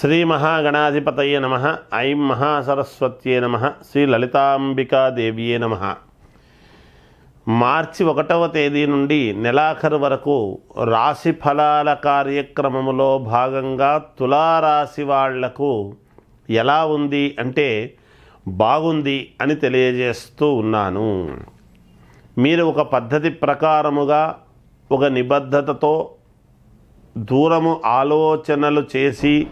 శ్రీ మహాగణాధిపతయ నమ ఐం మహాసరస్వత్యే నమ శ్రీ లలితాంబికాదేవియే నమ. మార్చి ఒకటవ తేదీ నుండి నెలాఖరు వరకు రాశి ఫలాల కార్యక్రమములో భాగంగా తులారాశి వాళ్ళకు ఎలా ఉంది అంటే బాగుంది అని తెలియజేస్తూ ఉన్నాను. మీరు ఒక పద్ధతి ప్రకారముగా ఒక నిబద్ధతతో దూరము ఆలోచనలు చేసి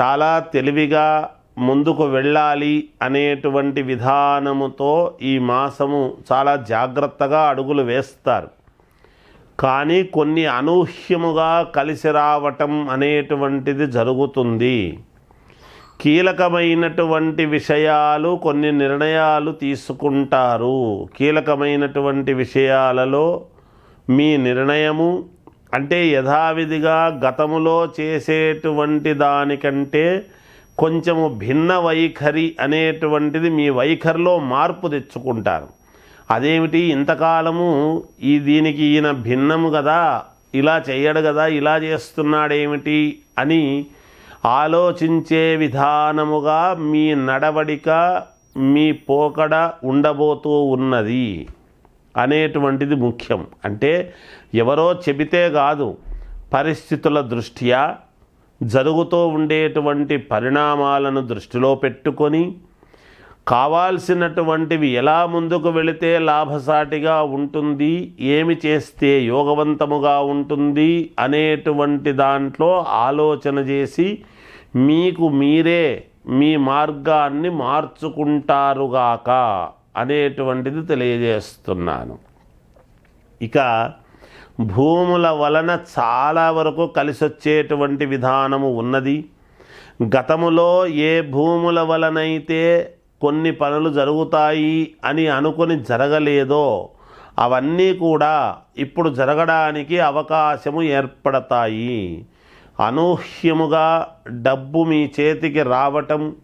చాలా తెలివిగా ముందుకు వెళ్ళాలి అనేటువంటి విధానముతో ఈ మాసము చాలా జాగ్రత్తగా అడుగులు వేస్తారు. కానీ కొన్ని అనూహ్యముగా కలిసి రావటం అనేటువంటిది జరుగుతుంది. కీలకమైనటువంటి విషయాలు కొన్ని నిర్ణయాలు తీసుకుంటారు. కీలకమైనటువంటి విషయాలలో మీ నిర్ణయము అంటే యథావిధిగా గతములో చేసేటువంటి దానికంటే కొంచెము భిన్న వైఖరి అనేటువంటిది మీ వైఖరిలో మార్పు తెచ్చుకుంటారు. అదేమిటి? ఇంతకాలము ఈ దీనికి ఈయన భిన్నము కదా ఇలా చేయడు కదా ఇలా చేస్తున్నాడేమిటి అని ఆలోచించే విధానముగా మీ నడవడిక మీ పోకడ ఉండబోతూ ఉన్నది అనేటువంటిది ముఖ్యం. అంటే ఎవరో చెబితే కాదు పరిస్థితుల దృష్ట్యా జరుగుతూ ఉండేటువంటి పరిణామాలను దృష్టిలో పెట్టుకొని కావాల్సినటువంటివి ఎలా ముందుకు వెళితే లాభసాటిగా ఉంటుంది ఏమి చేస్తే యోగవంతముగా ఉంటుంది అనేటువంటి దాంట్లో ఆలోచన చేసి మీకు మీరే మీ మార్గాన్ని మార్చుకుంటారుగాక అనేటువంటిది తెలియజేస్తున్నాను. ఇక భూముల వలన చాలా వరకు కలిసొచ్చేటువంటి విధానము ఉన్నది. గతములో ఏ భూముల వలనైతే కొన్ని పనులు జరుగుతాయి అని అనుకొని జరగలేదో అవన్నీ కూడా ఇప్పుడు జరగడానికి అవకాశము ఏర్పడతాయి. అనూహ్యముగా డబ్బు మీ చేతికి రావటం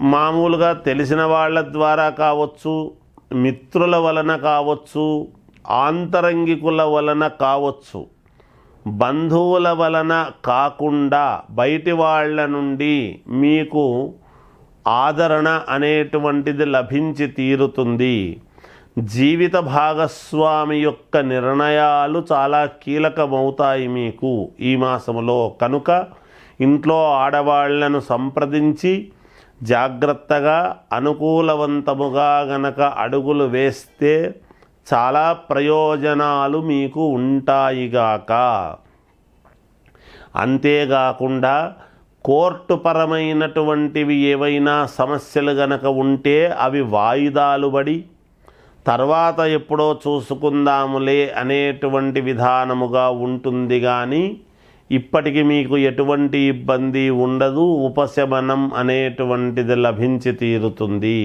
మామూలుగా తెలిసిన వాళ్ళ ద్వారా కావచ్చు మిత్రుల వలన కావచ్చు ఆంతరంగికుల వలన కావచ్చు. బంధువుల వలన కాకుండా బయటి వాళ్ళ నుండి మీకు ఆదరణ అనేటువంటిది లభించి తీరుతుంది. జీవిత భాగస్వామి యొక్క నిర్ణయాలు చాలా కీలకమవుతాయి మీకు ఈ మాసములో కనుక ఇంట్లో ఆడవాళ్ళను సంప్రదించి జాగ్రత్తగా అనుకూలవంతముగా గనక అడుగులు వేస్తే చాలా ప్రయోజనాలు మీకు ఉంటాయిగాక అంతేకాకుండా కోర్టు పరమైనటువంటివి ఏవైనా సమస్యలు గనక ఉంటే అవి వాయిదాలు పడి తర్వాత ఎప్పుడో చూసుకుందాములే అనేటువంటి విధానముగా ఉంటుంది కానీ ఇప్పటికి మీకు ఎటువంటి ఇబ్బంది ఉండదు ఉపశమనం అనేటువంటిది లభించి తీరుతుంది.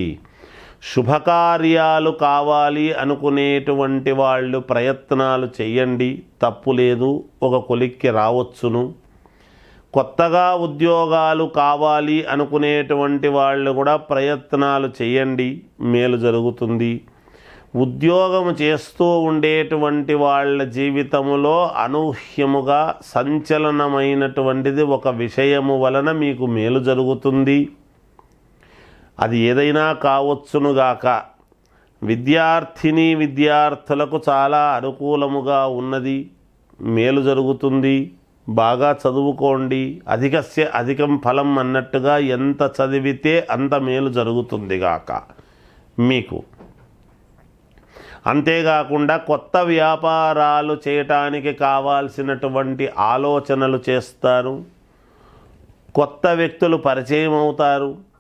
శుభకార్యాలు కావాలి అనుకునేటువంటి వాళ్ళు ప్రయత్నాలు చేయండి. తప్పు లేదు ఒక కొలిక్కి రావచ్చును. కొత్తగా ఉద్యోగాలు కావాలి అనుకునేటువంటి వాళ్ళు కూడా ప్రయత్నాలు చేయండి. మేలు జరుగుతుంది. ఉద్యోగం చేస్తూ ఉండేటువంటి వాళ్ళ జీవితములో అనూహ్యముగా సంచలనమైనటువంటిది ఒక విషయము వలన మీకు మేలు జరుగుతుంది. అది ఏదైనా కావచ్చునుగాక విద్యార్థిని విద్యార్థులకు చాలా అనుకూలముగా ఉన్నది. మేలు జరుగుతుంది. బాగా చదువుకోండి. అధికస్య అధికం ఫలం అన్నట్టుగా ఎంత చదివితే అంత మేలు జరుగుతుంది గాక. మీకు. అంతేకాకుండా కొత్త వ్యాపారాలు చేయటానికి కావాల్సినటువంటి ఆలోచనలు చేస్తారు. కొత్త వ్యక్తులు పరిచయం అవుతారు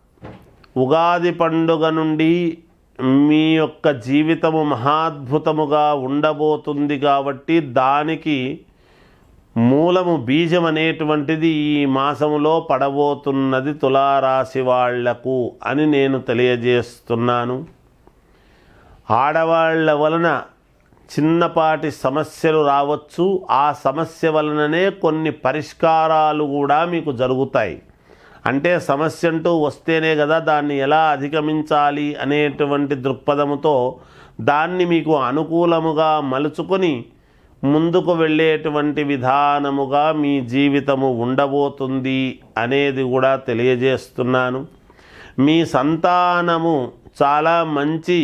ఉగాది పండుగ నుండి మీ యొక్క జీవితము మహాద్భుతముగా ఉండబోతుంది కాబట్టి దానికి మూలము బీజం అనేటువంటిది ఈ మాసములో పడబోతున్నది తులారాశి వాళ్ళకు అని నేను తెలియజేస్తున్నాను. ఆడవాళ్ళ వలన చిన్నపాటి సమస్యలు రావచ్చు. ఆ సమస్య వలననే కొన్ని పరిష్కారాలు కూడా మీకు జరుగుతాయి. అంటే సమస్య అంటూ వస్తేనే కదా దాన్ని ఎలా అధిగమించాలి అనేటువంటి దృక్పథముతో దాన్ని మీకు అనుకూలముగా మలుచుకొని ముందుకు వెళ్ళేటువంటి విధానముగా మీ జీవితము ఉండబోతుంది అనేది కూడా తెలియజేస్తున్నాను. మీ సంతానము చాలా మంచి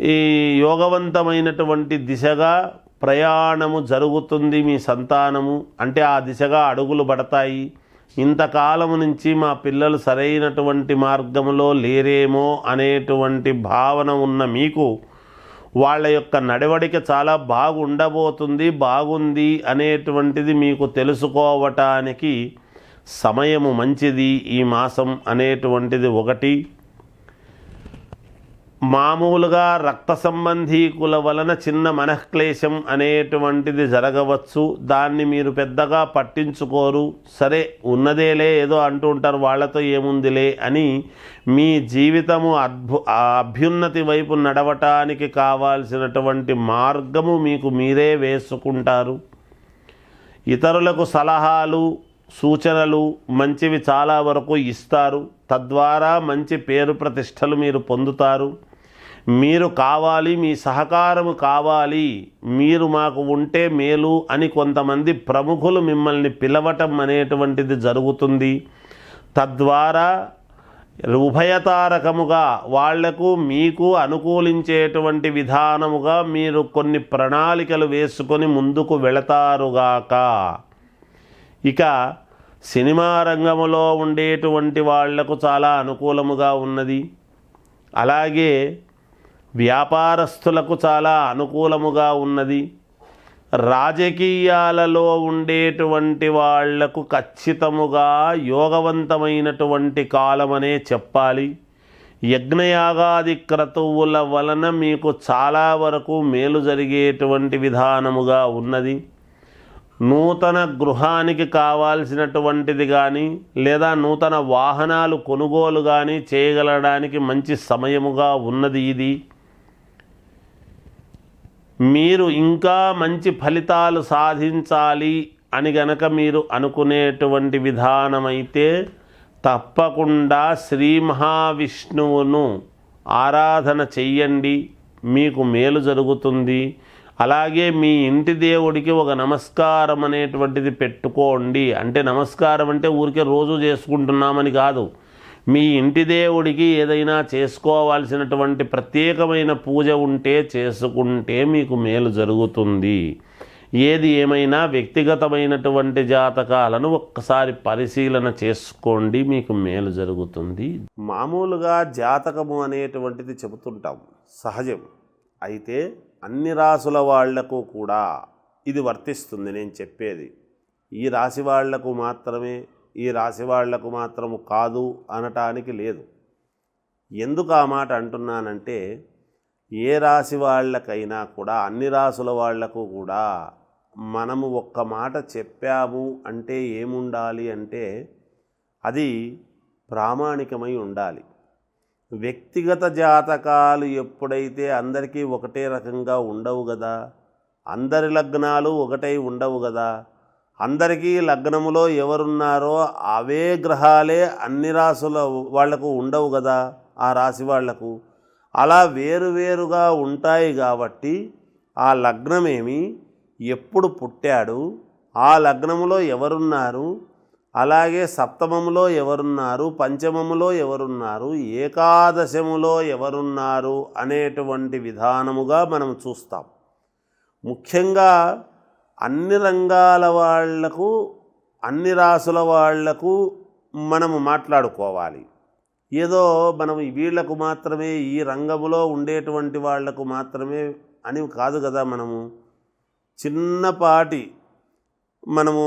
ఈ యోగవంతమైనటువంటి దిశగా ప్రయాణము జరుగుతుంది మీ సంతానము. అంటే ఆ దిశగా అడుగులు పడతాయి. ఇంతకాలము నుంచి మా పిల్లలు సరైనటువంటి మార్గంలో లేరేమో అనేటువంటి భావన ఉన్న మీకు వాళ్ళ యొక్క నడవడిక చాలా బాగుండబోతుంది బాగుంది అనేటువంటిది మీకు తెలుసుకోవటానికి సమయము మంచిది ఈ మాసం అనేటువంటిది ఒకటి. మామూలుగా రక్త సంబంధీకుల వలన చిన్న మనఃక్లేశం అనేటువంటిది జరగవచ్చు. దాన్ని మీరు పెద్దగా పట్టించుకోరు. సరే ఉన్నదేలే ఏదో అంటూ ఉంటారు వాళ్ళతో ఏముందిలే అని మీ జీవితము అద్భు అభ్యున్నతి వైపు నడవటానికి కావాల్సినటువంటి మార్గము మీకు మీరే వేసుకుంటారు. ఇతరులకు సలహాలు సూచనలు మంచివి చాలా వరకు ఇస్తారు. తద్వారా మంచి పేరు ప్రతిష్టలు మీరు పొందుతారు. మీరు కావాలి మీ సహకారము కావాలి మీరు మాకు ఉంటే మేలు అని కొంతమంది ప్రముఖులు మిమ్మల్ని పిలవటం అనేటువంటిది జరుగుతుంది. తద్వారా ఉభయతారకముగా వాళ్ళకు మీకు అనుకూలించేటువంటి విధానముగా మీరు కొన్ని ప్రణాళికలు వేసుకొని ముందుకు వెళతారుగాక ఇక సినిమా రంగములో ఉండేటువంటి వాళ్ళకు చాలా అనుకూలముగా ఉన్నది. అలాగే వ్యాపారస్తులకు చాలా అనుకూలముగా ఉన్నది. రాజకీయాలలో ఉండేటువంటి వాళ్ళకు ఖచ్చితముగా యోగవంతమైనటువంటి కాలమనే చెప్పాలి. యజ్ఞయాగాది క్రతువుల వలన మీకు చాలా వరకు మేలు జరిగేటువంటి విధానముగా ఉన్నది. నూతన గృహానికి కావాల్సినటువంటిది కానీ లేదా నూతన వాహనాలు కొనుగోలు కానీ చేయగలడానికి మంచి సమయముగా ఉన్నది ఇది. మీరు ఇంకా మంచి ఫలితాలు సాధించాలి అని గనక మీరు అనుకునేటువంటి విధానమైతే తప్పకుండా శ్రీ మహావిష్ణువును ఆరాధన చెయ్యండి. మీకు మేలు జరుగుతుంది. అలాగే మీ ఇంటి దేవుడికి ఒక నమస్కారం అనేటువంటిది పెట్టుకోండి. అంటే నమస్కారం అంటే ఊరికే రోజు చేసుకుంటున్నామని కాదు. మీ ఇంటి దేవుడికి ఏదైనా చేసుకోవాల్సినటువంటి ప్రత్యేకమైన పూజ ఉంటే చేసుకుంటే మీకు మేలు జరుగుతుంది. ఏది ఏమైనా వ్యక్తిగతమైనటువంటి జాతకాలను ఒక్కసారి పరిశీలన చేసుకోండి మీకు మేలు జరుగుతుంది. మామూలుగా జాతకము అనేటువంటిది చెబుతుంటాం సహజం. అయితే అన్ని రాసుల వాళ్ళకు కూడా ఇది వర్తిస్తుంది నేను చెప్పేది. ఈ రాశి వాళ్ళకు మాత్రమే ఈ రాశి వాళ్ళకు మాత్రము కాదు అనటానికి లేదు. ఎందుకు ఆ మాట అంటున్నానంటే ఏ రాశి వాళ్ళకైనా కూడా అన్ని రాసుల వాళ్ళకు కూడా మనము ఒక్క మాట చెప్పాము అంటే ఏముండాలి అంటే అది ప్రామాణికమై ఉండాలి. వ్యక్తిగత జాతకాలు ఎప్పుడైతే అందరికీ ఒకటే రకంగా ఉండవు కదా అందరి లగ్నాలు ఒకటై ఉండవు కదా అందరికీ లగ్నములో ఎవరున్నారో అవే గ్రహాలే అన్ని రాసుల వాళ్ళకు ఉండవు కదా ఆ రాశి వాళ్ళకు. అలా వేరువేరుగా ఉంటాయి కాబట్టి ఆ లగ్నమేమి ఎప్పుడు పుట్టాడు ఆ లగ్నములో ఎవరున్నారు అలాగే సప్తమములో ఎవరున్నారు పంచమములో ఎవరున్నారు ఏకాదశములో ఎవరున్నారు అనేటువంటి విధానముగా మనం చూస్తాం. ముఖ్యంగా అన్ని రంగాల వాళ్ళకు అన్ని రాసుల వాళ్ళకు మనము మాట్లాడుకోవాలి. ఏదో మనం వీళ్ళకు మాత్రమే ఈ రంగములో ఉండేటువంటి వాళ్ళకు మాత్రమే అని కాదు కదా మనము. చిన్నపాటి మనము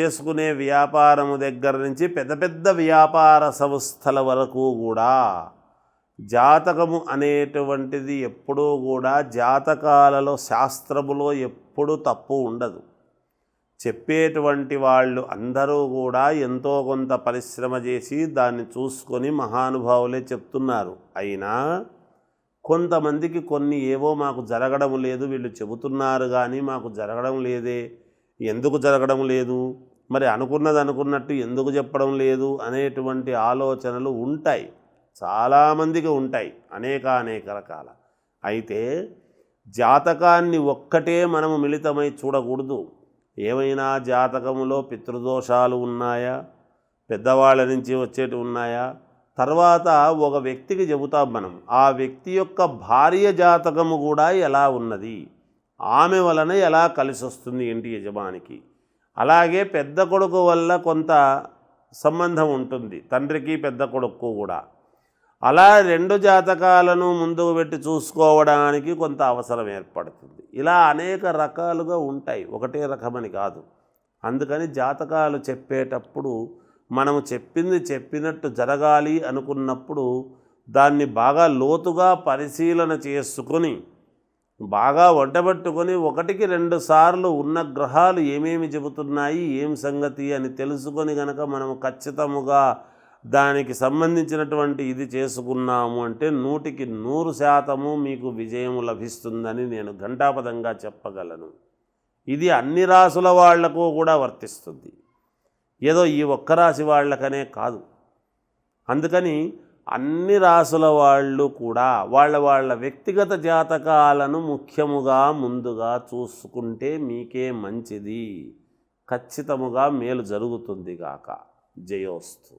చేసుకునే వ్యాపారము దగ్గర నుంచి పెద్ద పెద్ద వ్యాపార సంస్థల వరకు కూడా జాతకము అనేటువంటిది ఎప్పుడూ కూడా జాతకాలలో శాస్త్రములో ఎప్పుడూ తప్పు ఉండదు. చెప్పేటువంటి వాళ్ళు అందరూ కూడా ఎంతో కొంత పరిశ్రమ చేసి దాన్ని చూసుకొని మహానుభావులే చెప్తున్నారు. అయినా కొంతమందికి కొన్ని ఏవో మాకు జరగడం లేదు వీళ్ళు చెబుతున్నారు కానీ మాకు జరగడం లేదే. ఎందుకు జరగడం లేదు? మరి అనుకున్నది అనుకున్నట్టు ఎందుకు చెప్పడం లేదు అనేటువంటి ఆలోచనలు ఉంటాయి. చాలామందికి ఉంటాయి అనేక అనేక రకాల. అయితే జాతకాన్ని ఒక్కటే మనము మిళితమై చూడకూడదు. ఏమైనా జాతకములో పితృదోషాలు ఉన్నాయా? పెద్దవాళ్ళ నుంచి వచ్చేటి ఉన్నాయా? తర్వాత ఒక వ్యక్తికి చెబుతాం మనం ఆ వ్యక్తి యొక్క భార్య జాతకము కూడా ఎలా ఉన్నది? ఆమె వలన ఎలా కలిసి వస్తుంది ఇంటి యజమానికి? అలాగే పెద్ద కొడుకు వల్ల కొంత సంబంధం ఉంటుంది తండ్రికి పెద్ద కొడుకు కూడా. అలా రెండు జాతకాలను ముందుకు పెట్టి చూసుకోవడానికి కొంత అవసరం ఏర్పడుతుంది. ఇలా అనేక రకాలుగా ఉంటాయి. ఒకటే రకమని కాదు. అందుకని జాతకాలు చెప్పేటప్పుడు మనము చెప్పింది చెప్పినట్టు జరగాలి అనుకున్నప్పుడు దాన్ని బాగా లోతుగా పరిశీలన చేసుకొని బాగా వంటబెట్టుకొని ఒకటికి రెండు సార్లు ఉన్న గ్రహాలు ఏమేమి చెబుతున్నాయి ఏం సంగతి అని తెలుసుకొని గనక మనము ఖచ్చితముగా దానికి సంబంధించినటువంటి ఇది చేసుకున్నాము అంటే నూటికి నూరు శాతము మీకు విజయం లభిస్తుందని నేను ఘంటాపదంగా చెప్పగలను. ఇది అన్ని రాసుల వాళ్ళకు కూడా వర్తిస్తుంది. ఏదో ఈ ఒక్క రాశి వాళ్ళకనే కాదు. అందుకని అన్ని రాసుల వాళ్ళు కూడా వాళ్ళ వాళ్ళ వ్యక్తిగత జాతకాలను ముఖ్యముగా ముందుగా చూసుకుంటే మీకే మంచిది. ఖచ్చితముగా మేలు జరుగుతుంది గాక. జయోస్తు.